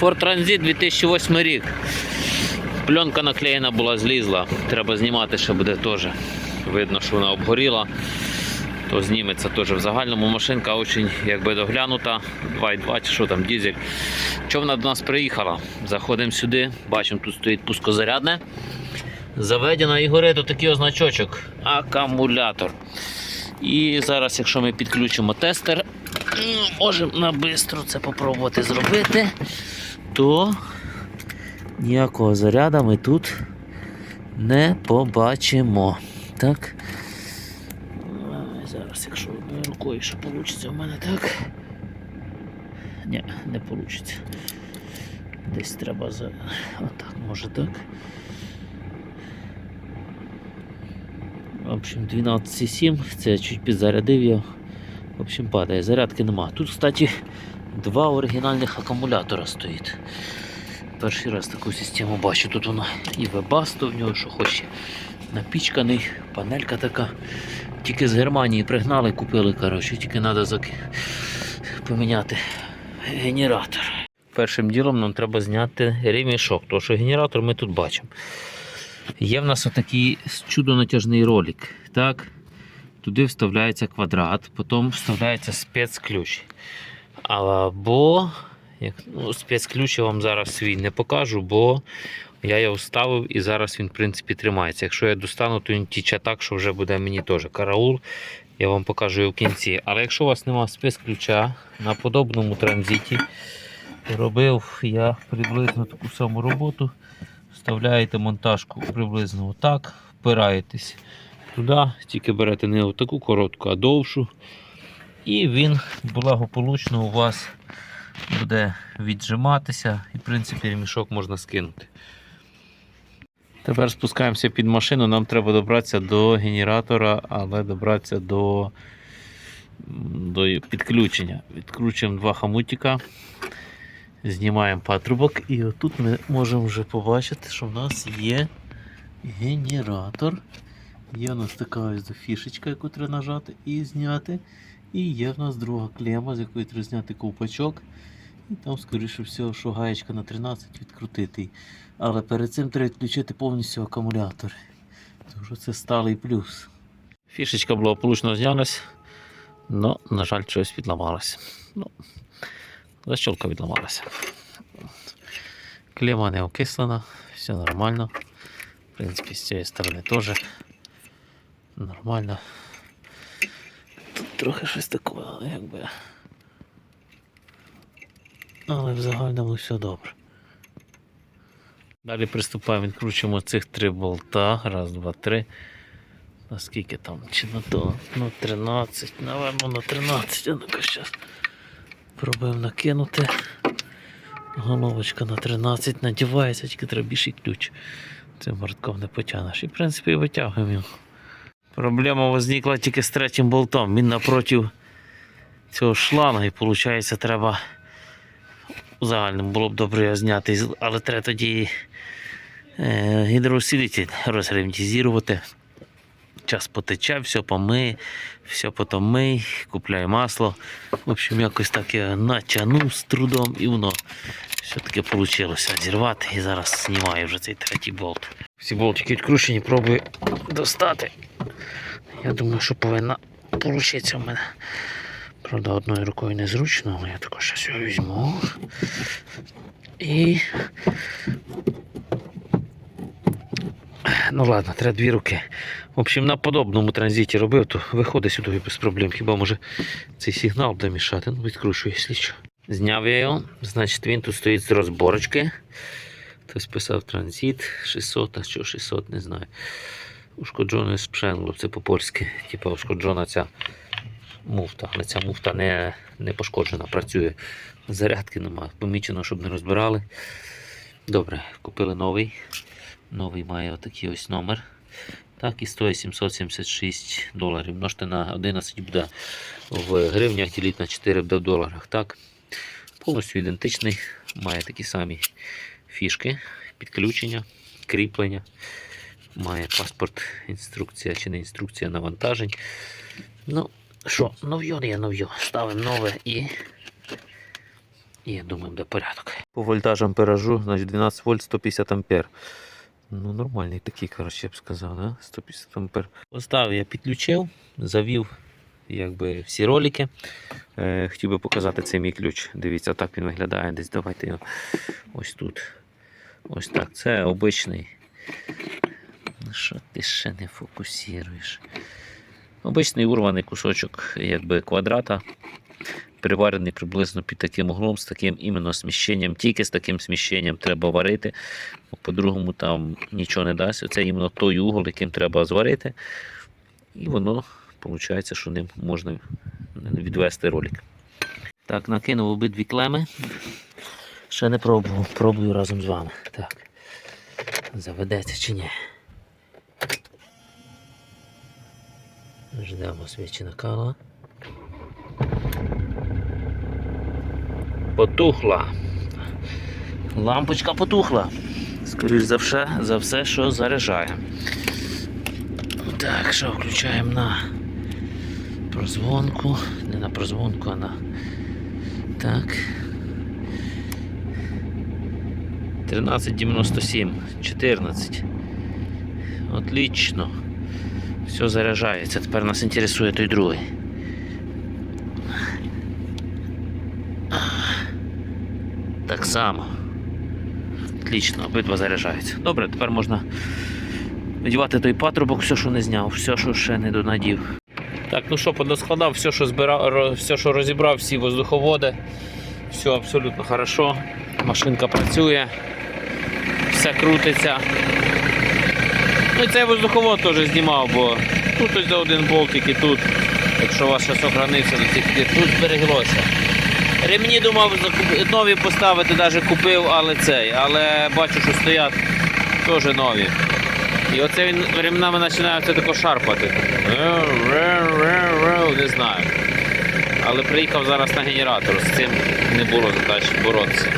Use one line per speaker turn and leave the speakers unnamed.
Ford Transit 2008 рік. Пленка наклеєна була, злізла. Треба знімати, ще буде теж. Видно, що вона обгоріла. То зніметься теж в загальному. Машинка очень якби доглянута. 2,2 чи що там, дізель. Що вона до нас приїхала? Заходимо сюди, бачимо, тут стоїть пускозарядне. Заведена і горить отакий означочок. Акумулятор. І зараз, якщо ми підключимо тестер, можемо на бистро це попробувати зробити, то ніякого заряду ми тут не побачимо. Так. Зараз, якщо одною рукою що вийде у мене так. Ні, не вийде. Десь треба за. Отак, може так. В общем, 12,7, це чуть підзарядив його. В общем, падає, зарядки нема. Тут, кстати, два оригінальних акумулятора стоїть. Перший раз таку систему бачу. Тут воно і вебасто в нього, що хоче. Напічканий, панелька така. Тільки з Германії пригнали, купили, коротше, тільки треба зак... поміняти генератор. Першим ділом нам треба зняти ремішок, тому що генератор ми тут бачимо. Є в нас отакий чудо-натяжний ролик. Так? Туди вставляється квадрат, потім вставляється спецключ. Або як, ну, спецключ я вам зараз свій не покажу, бо я його вставив і зараз він в принципі тримається. Якщо я достану, то він тіче так, що вже буде мені теж караул. Я вам покажу його в кінці. Але якщо у вас немає спецключа на подобному транзиті, робив я приблизно таку саму роботу. Вставляєте монтажку приблизно отак, впираєтесь туди, тільки берете не таку коротку, а довшу. І він благополучно у вас буде віджиматися, і в принципі ремішок можна скинути. Тепер спускаємося під машину. Нам треба добратися до генератора, але добратися до, до підключення. Відкручуємо два хамутика. Знімаємо патрубок і отут ми можемо вже побачити, що в нас є генератор. Є у нас така ось фішечка, яку треба нажати і зняти. І є в нас друга клема, з якої треба зняти ковпачок. І там, скоріше всього, що гаєчка на 13 відкрутити. Але перед цим треба відключити повністю акумулятор. Тому це сталий плюс. Фішечка благополучно знялась, але, на жаль, щось відламалося. Ну, Защолка відламалася. Клема не окислена, все нормально. В принципі, з цієї сторони теж нормально. Трохи щось таке, але якби. Але в загальному все добре. Далі приступаємо, відкручуємо цих три болта. Раз, два, три. Наскільки там? Чи на то? Ну 13, напевно на 13. А ну-ка зараз. Пробуємо накинути. Головочка на 13 надівається, тільки треба більший ключ. Цим бортком не потягнеш. І в принципі витягуємо його. Проблема возникла тільки з третім болтом. Він напроти цього шланга і виходить треба загальному було б добре його зняти, але треба тоді е, гідроусилитель розгерметизувати. Час потече, все помий, все потім мий, купляй масло. В общем, якось так я натягнув з трудом і воно все-таки вийшло зірвати. І зараз знімаю вже цей третій болт. Всі болтики відкручені, пробую достати. Я думаю, що повинна вийти в мене. Правда, одною рукою незручно, але я також щось його візьму. І. Ну ладно, треба дві руки. В общем, на подобному транзиті робив, то виходить сюди без проблем. Хіба може цей сигнал буде мішати? Ну, відкручую, якщо що. Зняв я його, значить він тут стоїть з розборочки. Хтось писав транзит 600, а що 600, не знаю. Ушкоджене спшенгло, це по-польськи. Типа ушкоджена ця муфта. Але ця муфта не, не пошкоджена, працює. Зарядки нема. Помічено, щоб не розбирали. Добре, купили новий. Новий має отакий ось номер. Так, і стоїть 776 доларів. Множте на 11 буде в гривнях, діліть на 4 буде в доларах. Так. Повністю ідентичний. Має такі самі фішки, підключення, кріплення. Має паспорт, інструкція чи не інструкція навантажень. Ну, що, нов'йо є нов'йо. Ставимо нове і І я думаю, буде порядок. По вольтажам пережу, значить 12 вольт 150 ампер. Ну, нормальний такий, коротше, я б сказав, да? 150 ампер. Поставив, я підключив, завів якби, всі ролики. Е, хотів би показати цей мій ключ. Дивіться, так він виглядає. Десь давайте його ось тут. Ось так. Це обичний. Ну що ти ще не фокусуєш? Обичний урваний кусочок якби, квадрата. Приварений приблизно під таким углом, з таким іменно сміщенням. Тільки з таким сміщенням треба варити. бо По-другому там нічого не дасть. Оце іменно той угол, яким треба зварити. І воно виходить, що ним можна відвести ролик. Так, накинув обидві клеми. Ще не пробував. Пробую разом з вами. Так. Заведеться чи ні. Ждемо свічі накала. Потухла. Лампочка потухла. Скоріш за все, за все, що заряджає. Так, що включаємо на прозвонку. Не на прозвонку, а на. Так. 1397, 14. Отлично. Все заряджається. Тепер нас інтересує той другий. Так само. Отлично, обидва заряджаються. Добре, тепер можна надівати той патрубок, все, що не зняв, все, що ще не донадів. Так, ну що, подоскладав, все, що збирав, все, що розібрав, всі воздуховоди. Все абсолютно хорошо. Машинка працює, все крутиться. І цей воздуховод теж знімав, бо тут ось до один болтик і тут. Якщо у вас щось огранився, тут збереглося. Ремні думав нові поставити, навіть купив, але цей. Але бачу, що стоять теж нові. І оце він ремнами починає це тако шарпати. Не знаю. Але приїхав зараз на генератор, з цим не було задачі боротися.